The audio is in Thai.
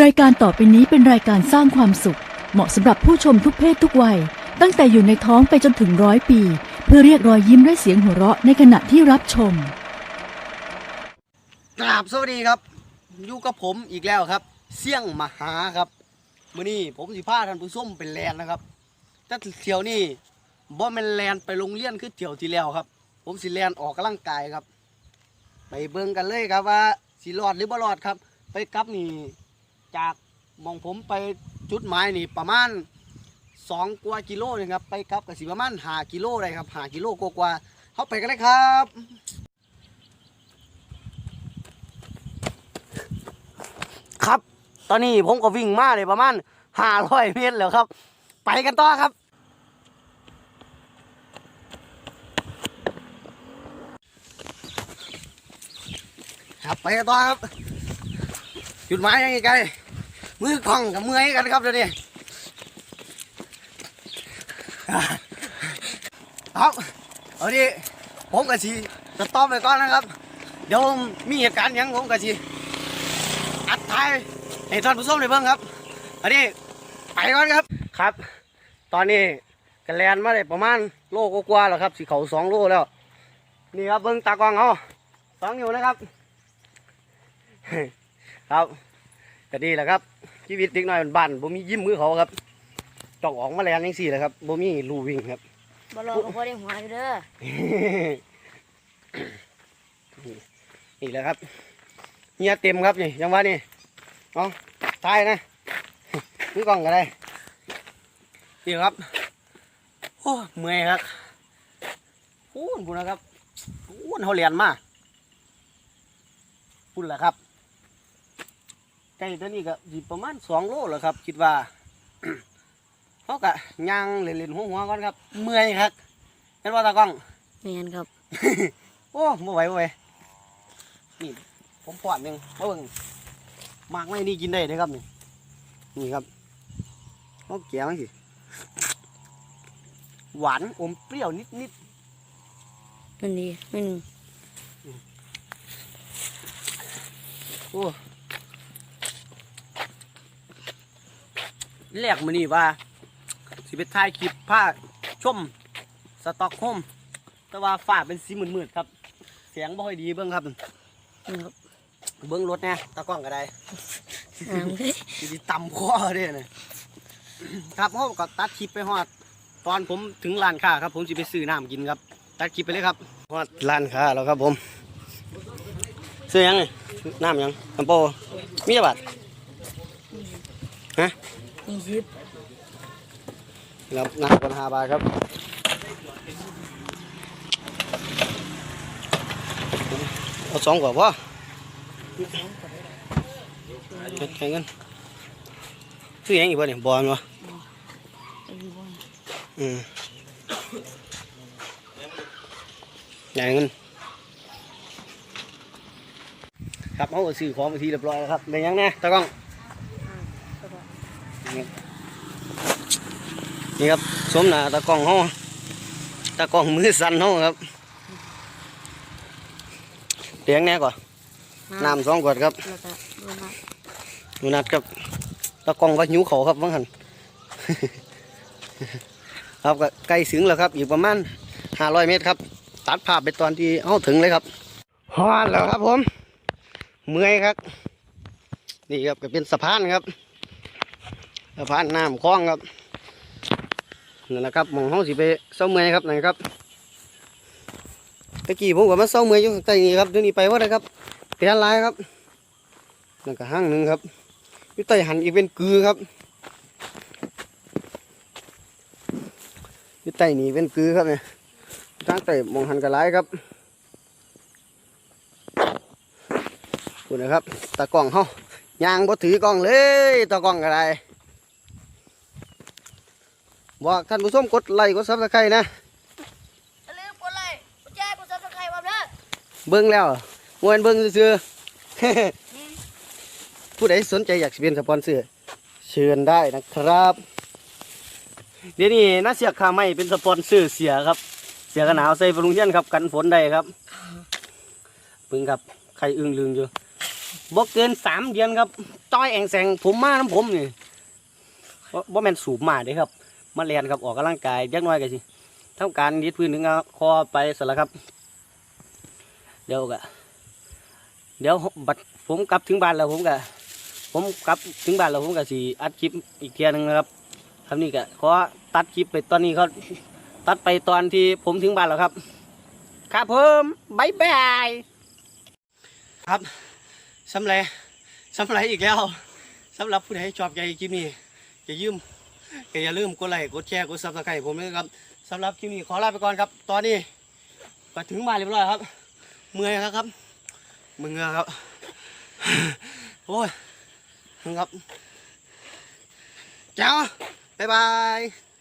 รายการต่อไปนี้เป็นรายการสร้างความสุข เหมาะสำหรับผู้ชมทุกเพศทุกวัย ตั้งแต่อยู่ในท้องไปจนถึงร้อยปี เพื่อเรียกรอยยิ้มและเสียงหัวเราะในขณะที่รับชม กราบสวัสดีครับอยู่กับผมอีกแล้วครับ เสี่ยงมหาครับมื้อนี้ผมสิพาท่านผู้ชมเป็นแลนนะครับแต่เที่ยวนี้บ่แม่นแลนไปโรงเรียนคือเที่ยวที่แล้วครับ ผมสิแลนออกกำลังกายครับ ไปเบิ่งกันเลยครับว่าสิรอดหรือบ่รอดครับ ไปกับนี่ จากมองผมไปจุดหมายนี่ประมาณสองกว่ากิโลนึงครับไปกลับก็สิประมาณห้ากิโลได้ครับห้ากิโลกว่าๆเข้าไปกันเลยครับครับ ตอนนี้ผมก็วิ่งมาเลยประมาณห้าร้อยเมตรแล้วครับ ไปกันต่อครับ ครับไปกันต่อครับ จุดหมายยังไงไกล มือกล้องกับมือให้กันครับเดี๋ยวนี้ครับเอาดิผมกับชีจะต้อบไปก่อนนะครับ เดี๋ยวมีเหตุการณ์ยังผมกับชีอัดท้ายให้ท่านผู้ชมได้เบิ่งครับอันนี้ไปก่อนครับครับ ตอนนี้กันแลนมาได้ประมาณโลกว่าๆแล้วครับสีเขาสองโลแล้ว นี่ครับเบิ้งตากล้องเขาสองอยู่นะครับ ครับก็ดีแหละครับ ชีวิตเด็กน้อยบ้านๆบ่มียิ้มมือเขาครับต้องออกมาแลนยังสี่แหละครับบ่มีรูวิ่งครับบอลก็พอได้หัวอยู่เด้อนี่แหละครับเฮียเต็มครับนี่ยังว่านี่เอาตายนะมือกล้องก็ได้นี่ครับโอ้เมื่อยครับพูนพูนนะครับพูนเขาเรียนมาพูนแหละครับไก่ตัวนี้ก็สิประมาณสองโลแล้วครับ คิดว่าเขากะย่างเล่นๆหัวๆก่อนครับ เมื่อยครับเห็นว่าตากล้องแม่นครับ โอ้ไม่ไหวไม่ไหวนี่ผมปอดหนึ่งมาเบิ่งหมากไม่นี่กินได้เลยครับนี่นี่ครับเอาแก้วสิหวานอมเปรี้ยวนิดนิดมันดีมันๆโอ้ แรกมานี่ว่า สิไปถ่ายคลิปผ้าชมสต็อกโฮล์มแต่ว่าฝ้าเป็นสีมืดๆครับ เสียงบ่ค่อยดีเบิ่งครับนะครับเบิ้งรถเนี่ยตากล้องก็ได้อ่างเลยสิต่ำคอเด้เนี่ยครับผมก็ตัดคลิปไปฮอด ตอนผมถึงร้านค้าครับ ผมจะไปซื้อน้ำกินครับ ตัดคลิปไปเลยครับฮอดร้านค้าแล้วครับผมซื้อหยังนี่น้ำหยังน้ำโปมีกี่บาทฮะ ยี่สิบครับน้ำคนห้าบาทครับเอาสองกว่าพ่อแข่งกันซื้อหยังอีกบ่เนี่ยบอลวะไอ้บ้านอืมใหญ่เงินครับเอาก็ซื้อของไปทีเรียบร้อยแล้วครับเป็นยังไงตากล้อง นี่ครับสวมหน้าตากล้องห้อตากล้องมือสั่นห้อครับเตียงแน่ก่อนน้ำสองขวดครับแล้วก็โดนมาดูนัดครับตากล้องว่าหิวเขาครับว่างหันครับก็ใกล้ถึงแล้วครับอีกประมาณห้าร้อยเมตรครับ ตัดภาพไปตอนที่เอาถึงเลยครับฮอดแล้วครับผม เมื่อยครับ นี่ครับก็เป็นสะพานครับ สะพานน้ำคลองครับนั่นแหละครับมองห้องสิไปเศร้าเมื่อยครับนั่นครับตะกี้ผมก็มาเศร้าเมื่อยอยู่ใต้นี้ครับเดี๋ยวนี้ไปว่าไรครับเปลี่ยนลายครับนั่นก็ห้างหนึ่งครับอยู่ใต้หันอีกเป็นกือครับอยู่ใต้นี่เป็นคือครับเนี่ยทางใต้มองหันกระไรครับคุณนะครับตากล้องเฮายางบ่ถือกล้องเลยตากล้องกระไร บอกท่านผู้ชมกดไลค์กดซับสไครต์นะอย่าลืมกดไลค์กดแชร์กดซับสไครต์ผมเด้อเบิ่งแล้วมวนเบิ่งซื่อๆผู้ใดสนใจอยากสิเป็นสปอนเซอร์เชิญได้นะครับ เดี๋ยวนี้นาเสียขาไม่เป็นสปอนเซอร์เสียครับ เสียกันหนาวใส่ปรุงเทียนครับกันฝนได้ครับเพิ่งครับใครอึ้งลึงอยู่บ่เกินสามเดือนครับจ้อยแองแสงผมมาน้ำผมนี่บ่บ่แม่นสูบมาเด้ครับ มาเรียนครับออกกำลังกายจักน้อยก็สิทำการยึดพื้นถึงคอไปเสร็จแล้วครับ เดี๋ยวก็เดี๋ยวบัดผมกลับถึงบ้านแล้วผมก็ผมกลับถึงบ้านแล้วผมก็สิอัดคลิปอีกเทียหนึงนะครับคำนี้ก็ขอตัดคลิปไปตอนนี้เขาตัดไปตอนที่ผมถึงบ้านแล้วครับ ครับผมบายบายครับสำเร็จสำเร็จอีกแล้วสำหรับผู้ใดชอบใจคลิปนี้อย่าลืม อย่าลืมกดไลค์กดแชร์กดซับสไครต์ผมด้วยครับสำหรับคลิปนี้ขอลาไปก่อนครับ ตอนนี้ก็ถึงบ้านเรียบร้อยครับ เมื่อยแล้วครับมึงครับ โอ้ยมึงครับเจ้าบ๊ายบาย